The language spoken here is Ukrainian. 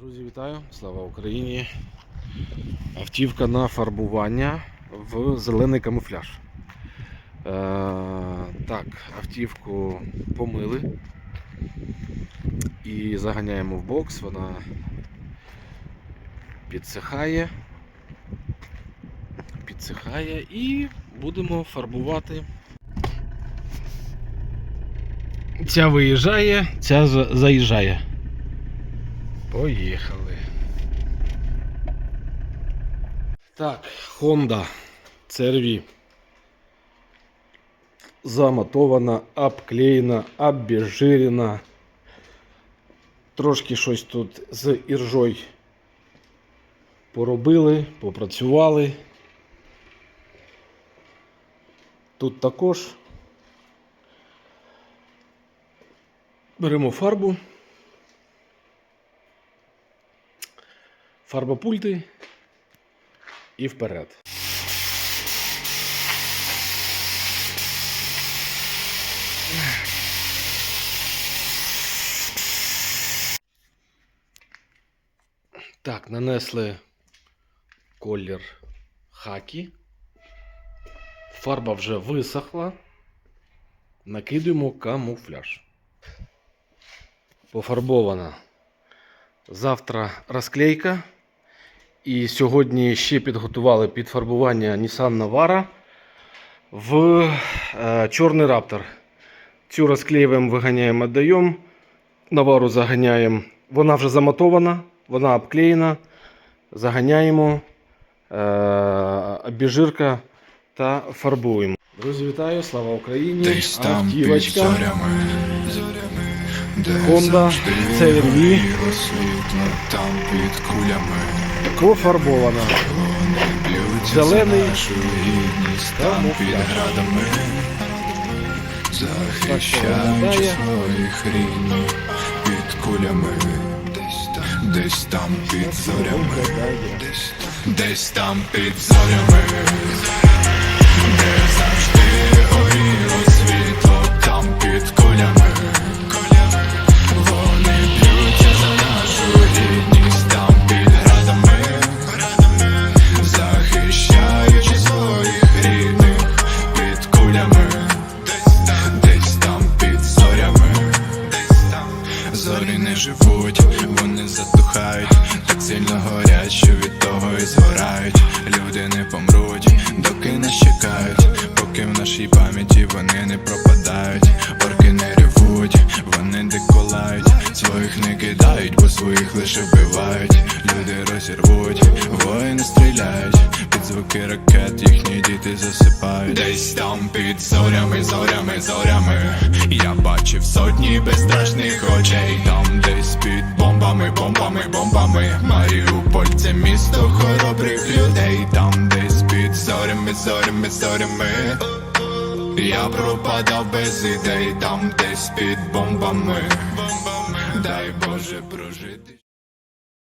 Друзі, вітаю! Слава Україні! Автівка на фарбування в зелений камуфляж. Е, так, автівку помили і заганяємо в бокс, вона підсихає, підсихає і будемо фарбувати. Ця виїжджає, ця заїжджає. Поїхали. Так, Honda CRV. Замотована, обклеєна, обезжирена. Трошки щось тут з іржою поробили, попрацювали. Тут також беремо фарбу. Фарбопульти і вперед. Так, нанесли колір хакі. Фарба вже висохла. Накидуємо камуфляж. Пофарбована. Завтра розклейка. І сьогодні ще підготували під фарбування Nissan Navara в е, чорний Raptor. Цю розклеюємо, виганяємо, віддаємо. Навару заганяємо. Вона вже замотована, вона обклеєна. Заганяємо е, обіжирка та фарбуємо. Друзі, вітаю! Слава Україні! Десь там під зорями, Honda CR-V. там під кулями. Вони б'ються Зелений там під градами. Захищаючи свої своїх рідних під кулями. Десь там, під зорями, десь там під зорями. Живуть, вони затухають, так сильно горять, що від того і згорають. Люди не помруть, доки нас чекають, поки в нашій пам'яті вони не пропадають. Своїх не кидають, бо своїх лише вбивають. Люди розірвуть, воїни стріляють, під звуки ракет їхні діти засипають. Десь там під зорями, зорями, зорями. Я бачив сотні безстрашних очей. Там десь під бомбами, бомбами, бомбами. Маріуполь це місто хоробрих людей. Там десь під зорями, зорями, зорями. Я пропадав без ідей, там десь під бомбами. Дай Боже прожити.